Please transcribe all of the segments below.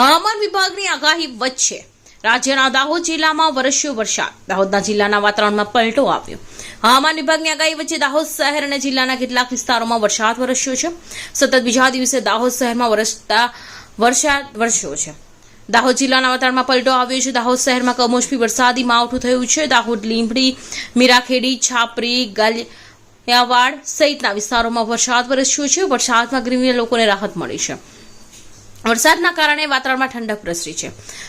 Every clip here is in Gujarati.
હવામાન વિભાગની આગાહી વચ્ચે રાજ્યના દાહોદ જિલ્લામાં વરસ્યો વરસાદ. દાહોદના જિલ્લાના વાતાવરણમાં પલટો આવ્યો. હવામાન વિભાગની આગાહી વચ્ચે દાહોદ શહેર અને જિલ્લાના કેટલાક વિસ્તારોમાં વરસાદ વરસ્યો છે. સતત બીજા દિવસે દાહોદ શહેરમાં વરસતા વરસાદ વરસ્યો છે. દાહોદ જિલ્લાના વાતાવરણમાં પલટો આવ્યો છે. દાહોદ શહેરમાં કમોસમી વરસાદી માવઠું થયું છે. દાહોદ, લીંબડી, મીરાખેડી, છાપરી, ગાલિયાવાડ સહિતના વિસ્તારોમાં વરસાદ વરસ્યો છે. વરસાદમાં ગ્રીમીને લોકોને રાહત મળી છે. વરસાદના કારણે વાતાવરણમાં ઠંડક પ્રસરી છે.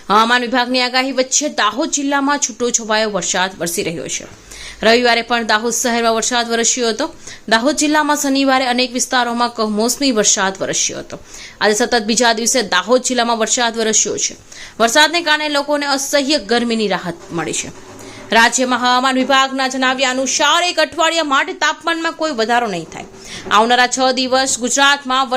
હવામાન વિભાગની આગાહી વચ્ચે દાહોદ જિલ્લામાં છૂટો છવાયો વરસાદ વરસી રહ્યો છે. રવિવારે પણ દાહોદ શહેરમાં વરસાદ વરસ્યો હતો. દાહોદ જિલ્લામાં શનિવારે અનેક વિસ્તારોમાં કમોસમી વરસાદ વરસ્યો હતો. આજે સતત બીજા દિવસે દાહોદ જિલ્લામાં વરસાદ વરસ્યો છે. વરસાદને કારણે લોકોને અસહ્ય ગરમીની રાહત મળી છે. રાજ્યમાં હવામાન વિભાગના જણાવ્યા અનુસાર એક અઠવાડિયા માટે તાપમાનમાં કોઈ વધારો નહીં થાય. આવનારા છ દિવસ ગુજરાતમાં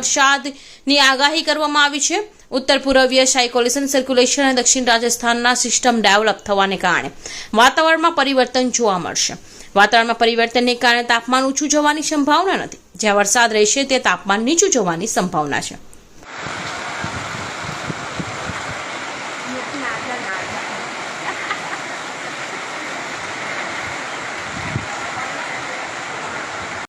વરસાદની આગાહી કરવામાં આવી છે. ઉત્તર પૂર્વીય સાયકોલેશન સર્ક્યુલેશન અને દક્ષિણ રાજસ્થાનના સિસ્ટમ ડેવલપ થવાને કારણે વાતાવરણમાં પરિવર્તન જોવા મળશે. વાતાવરણમાં પરિવર્તનને કારણે તાપમાન ઊંચું જવાની સંભાવના નથી. જ્યાં વરસાદ રહેશે તે તાપમાન નીચું જવાની સંભાવના છે.